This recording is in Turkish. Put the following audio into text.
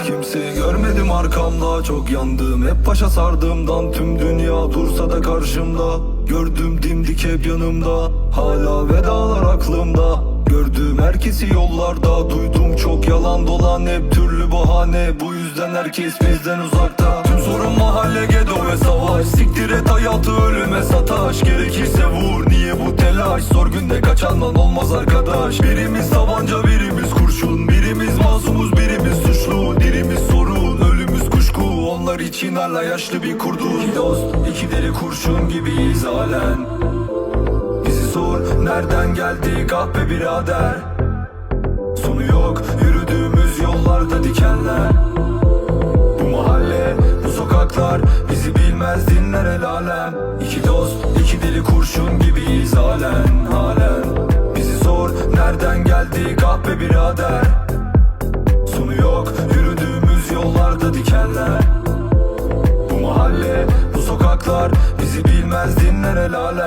Kimseyi görmedim arkamda. Çok yandım hep başa sardığımdan. Tüm dünya dursa da karşımda. Gördüm dimdik hep yanımda. Hala vedalar aklımda. Gördüğüm herkesi yollarda. Duydum çok yalan dolan. Hep türlü bahane. Bu yüzden herkes bizden uzakta. Tüm sorun mahalle gedo ve savaş. Siktir et hayatı ölüme sataş Gerekirse vur niye bu telaş? Zor günde kaçandan olmaz arkadaş. Birimiz tabanca birimiz Onlar için hala yaşlı bir kurdun. İki dost iki deli kurşun gibiyiz halen. Bizi sor nereden geldik ah be birader? Sonu yok yürüdüğümüz yollarda dikenler. Bu mahalle bu sokaklar bizi bilmez dinler el alem. İki dost iki deli kurşun gibiyiz halen halen. Bizi sor nereden geldik ah be birader? Sonu yok yürüdüğümüz yollarda dikenler mahalle bu sokaklar bizi bilmez dinler el alem